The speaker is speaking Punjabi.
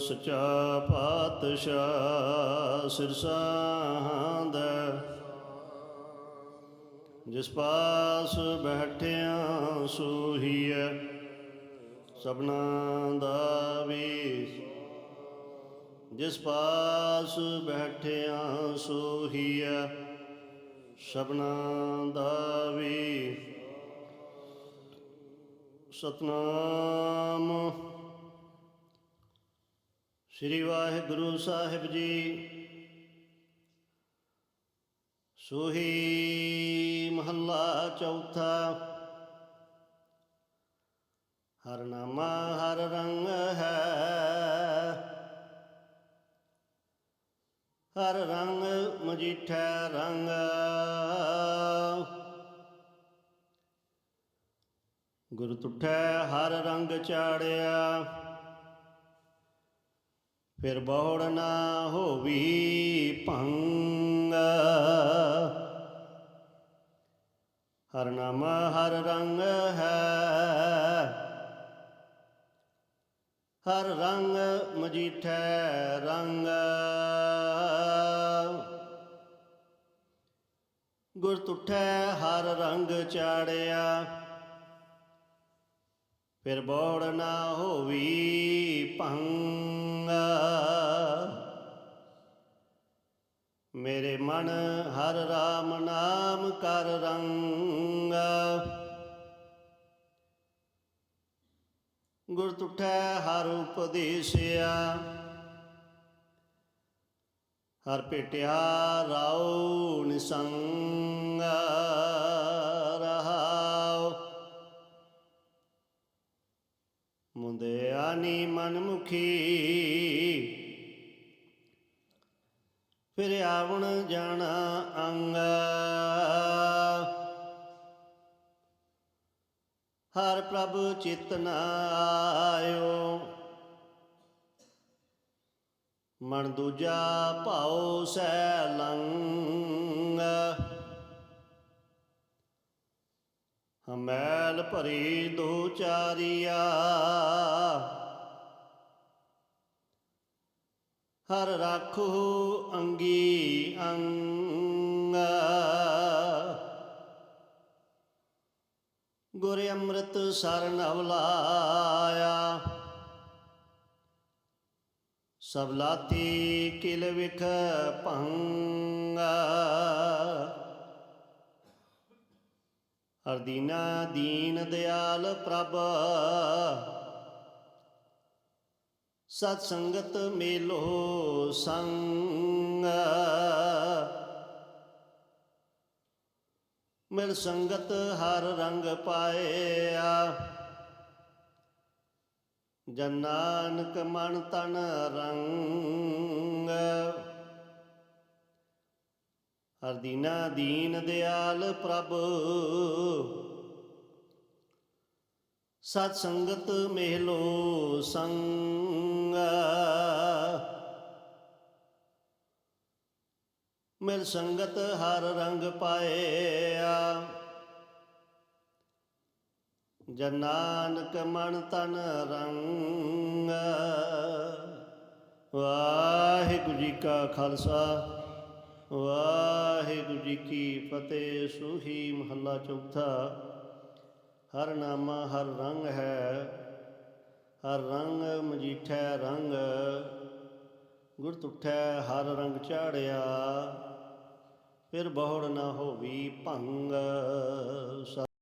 ਸਚਾ ਪਾਤਸ਼ਾਹ ਸਿਰਸਾਂਦ ਜਿਸ ਪਾਸ ਬੈਠਿਆ ਸੋਹੀਐ ਸਭਨਾ ਦਾ ਵੀ। ਜਿਸ ਪਾਸ ਬੈਠਿਆ ਸੋਹੀਐ ਸਭਨਾ ਦਾ ਵੀ। ਸਤਨਾਮ ਸ੍ਰੀ ਵਾਹਿਗੁਰੂ ਸਾਹਿਬ ਜੀ। ਸੋਹੀ ਮਹੱਲਾ ਚੌਥਾ। ਹਰ ਨਾਮਾ ਹਰ ਰੰਗ ਹੈ। ਹਰ ਰੰਗ ਮਜੀਠਾ ਰੰਗ। ਗੁਰ ਤੁਠੈ ਹਰ ਰੰਗ ਚਾੜਿਆ। ਫਿਰ ਬਹੁੜ ਨਾ ਹੋਵੀ ਭੰਗ। ਹਰ ਨਾਮ ਹਰ ਰੰਗ ਹੈ। ਹਰ ਰੰਗ ਮਜੀਠੈ ਰੰਗ। ਗੁਰ ਤੁਠੈ ਹਰ ਰੰਗ ਚਾੜਿਆ। ਫਿਰ ਬੋੜ ਨਾ ਹੋਵੀ ਭੰਗ। ਮੇਰੇ ਮਨ ਹਰ ਰਾਮ ਨਾਮ ਕਰ ਰੰਗ। ਗੁਰ ਤੁਠੈ ਹਰ ਉਪਦੇਸਿਆ। ਹਰ ਭੇਟਿਆ ਰਾਉ ਨਿਸੰਗ। ਮੁੰਦਿਆਨੀ ਮਨਮੁਖੀ। ਫਿਰ ਆਵਣ ਜਾਣਾ ਅੰਗ। ਹਰ ਪ੍ਰਭ ਚਿਤ ਨ ਆਇਓ। ਮਨ ਦੂਜਾ ਭਾਉ ਸੈ ਲੰਗ ਹਮੈਲ ਭਰੀ ਦੋ ਚਾਰੀਆ। ਹਰ ਰਾਖੋ ਅੰਗੀ ਅੰਗ। ਗੁਰ ਅੰਮ੍ਰਿਤ ਸਰਨ ਅਵਲਾਇਆ। ਸਬਲਾਤੀ ਕਿਲ ਵਿਖ ਭੰਗ। ਹਰਦੀਨਾ ਦੀਨ ਦਿਆਲ ਪ੍ਰਭ। ਸਤ ਸੰਗਤ ਮੇਲੋ ਸੰਗ। ਮਿਲ ਸੰਗਤ ਹਰ ਰੰਗ ਪਾਇਆ। ਜਨ ਨਾਨਕ ਮਨ ਤਨ ਰੰਗ। ਹਰ ਦੀਨਾ ਦੀਨ ਦਿਆਲ ਪ੍ਰਭ। ਸਤ ਸੰਗਤ ਮਹਿਲੋ ਸੰਗ। ਮਿਲ ਸੰਗਤ ਹਰ ਰੰਗ ਪਾਇਆ। ਜਨ ਨਾਨਕ ਮਨ ਤਨ ਰੰਗ। ਵਾਹਿਗੁਰੂ ਜੀ ਕਾ ਖਾਲਸਾ। ਵਾਹਿਗੁਰੂ ਜੀ ਕੀ ਫਤਿਹ। ਸੋਹੀ ਮਹੱਲਾ ਚੌਥਾ। ਹਰ ਨਾਮਾ, ਹਰ ਰੰਗ ਹੈ। ਹਰ ਰੰਗ ਮਜੀਠੈ ਰੰਗ। ਗੁਰ ਤੁਠੈ ਹਰ ਰੰਗ ਚਾੜਿਆ ਫਿਰ ਬਹੁੜ ਨਾ ਹੋਵੀ ਭੰਗ।